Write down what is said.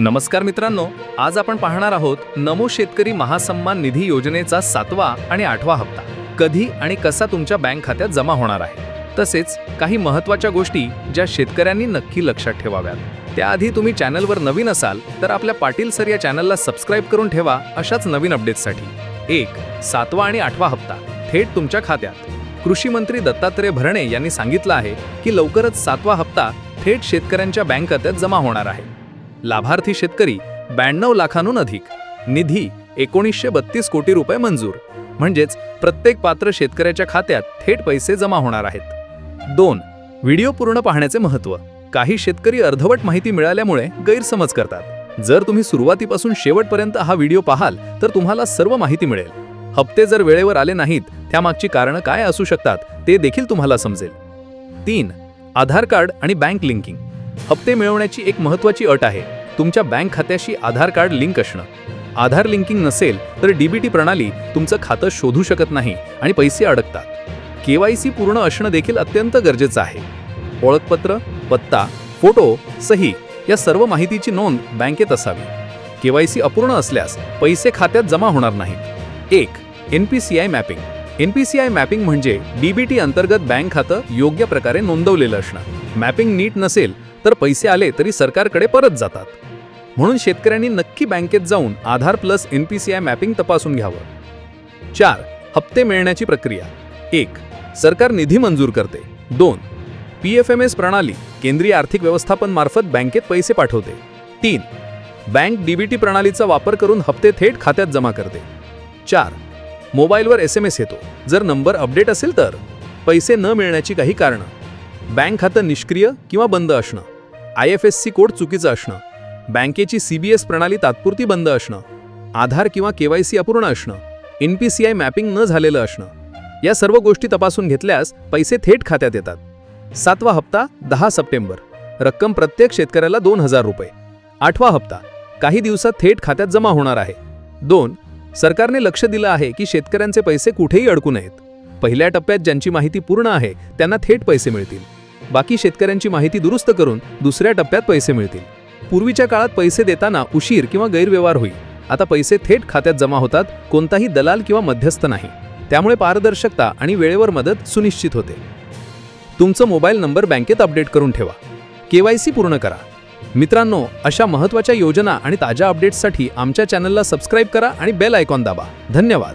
नमस्कार मित्रांनो आज आपण पाहणार आहोत नमो शेतकरी महासन्मान निधी योजनेचा सातवा आणि आठवा हप्ता. कधी आणि कसा तुमच्या बँक खात्यात जमा होणार आहे? तसेच काही महत्त्वाच्या गोष्टी ज्या शेतकऱ्यांनी नक्की लक्षात ठेवाव्यात. त्याआधी तुम्ही चॅनलवर नवीन असाल तर आपल्या पाटील सर या चॅनलला सबस्क्राईब करून ठेवा अशाच नवीन अपडेट्ससाठी. एक सातवा आणि आठवा हप्ता. थेट तुमच्या खात्यात. कृषी मंत्री दत्तात्रय भरणे यांनी सांगितलं आहे की लवकरच सातवा हप्ता थेट शेतकऱ्यांच्या बँक खात्यात जमा होणार आहे. लाभार्थी शेतकरी ब्याण्णव लाखांहून अधिक. निधी एकोणीसशे बत्तीस कोटी रुपये मंजूर. म्हणजेच प्रत्येक पात्र शेतकऱ्याच्या खात्यात थेट पैसे जमा होणार आहेत. दोन व्हिडिओ पूर्ण पाहण्याचे महत्त्व. काही शेतकरी अर्धवट माहिती मिळाल्यामुळे गैरसमज करतात. जर तुम्ही सुरुवातीपासून शेवटपर्यंत हा व्हिडिओ पाहाल तर तुम्हाला सर्व माहिती मिळेल. हप्ते जर वेळेवर आले नाहीत त्यामागची कारणं काय असू शकतात ते देखील तुम्हाला समजेल. तीन आधार कार्ड आणि बँक लिंकिंग. हप्ते मिळवण्याची एक महत्त्वाची अट आहे. तुमच्या बँक खात्याशी आधार कार्ड लिंक असणं. आधार लिंकिंग नसेल तर डीबीटी प्रणाली तुमचं खातं शोधू शकत नाही आणि पैसे अडकतात. केवायसी पूर्ण असणं देखील अत्यंत गरजेचं आहे. ओळखपत्र पत्ता फोटो सही या सर्व माहितीची नोंद बँकेत असावी. केवायसी अपूर्ण असल्यास पैसे खात्यात जमा होणार नाहीत. एक N P C I mapping. N P C I mapping म्हणजे डीबीटी अंतर्गत बँक खातं योग्य प्रकारे नोंदवलेलं असणं. मॅपिंग नीट नसेल तर पैसे आले तरी सरकारकडे परत जातात. म्हणून शेतकऱ्यांनी नक्की बँकेत जाऊन Aadhaar plus N P C I mapping तपासून घ्यावं. चार हप्ते मिळण्याची प्रक्रिया. एक सरकार निधी मंजूर करते. दोन पी एफ एम एस प्रणाली केंद्रीय आर्थिक व्यवस्थापन मार्फत बँकेत पैसे पाठवते. तीन बँक डीबीटी प्रणालीचा वापर करून हप्ते थेट खात्यात जमा करते. चार मोबाईलवर एस एम एस येतो. जर नंबर अपडेट असेल तर. पैसे न मिळण्याची काही कारणं. बँक खातं निष्क्रिय किंवा बंद असणं. I F S C code चुकीचं असणं. बँकेची सी बी एस प्रणाली तात्पुरती बंद असणं. आधार किंवा के वाय सी अपूर्ण असणं. N P C I mapping न झालेलं असणं. या सर्व गोष्टी तपासून घेतल्यास पैसे थेट खात्यात येतात. सातवा हप्ता दहा सप्टेंबर. रक्कम प्रत्येक शेतकऱ्याला दोन हजार रुपये. आठवा हप्ता काही दिवसात थेट खात्यात जमा होणार आहे. दोन सरकारने लक्ष दिलं आहे की शेतकऱ्यांचे पैसे कुठेही अडकू नयेत. पहिल्या टप्प्यात ज्यांची माहिती पूर्ण आहे त्यांना थेट पैसे मिळतील. बाकी शेतकऱ्यांची माहिती दुरुस्त करून दुसऱ्या टप्प्यात पैसे मिळतील. पूर्वीच्या काळात पैसे देताना उशीर किंवा गैरव्यवहार होईल आता पैसे थेट खात्यात जमा होतात कोणताही दलाल किंवा मध्यस्थ नाही. त्यामुळे पारदर्शकता आणि वेळेवर मदत सुनिश्चित होते. तुमचं मोबाईल नंबर बँकेत अपडेट करून ठेवा. केवायसी पूर्ण करा. मित्रांनो अशा महत्त्वाच्या योजना आणि ताज्या अपडेट्ससाठी आमच्या चॅनलला सबस्क्राईब करा आणि बेल आयकॉन दाबा. धन्यवाद.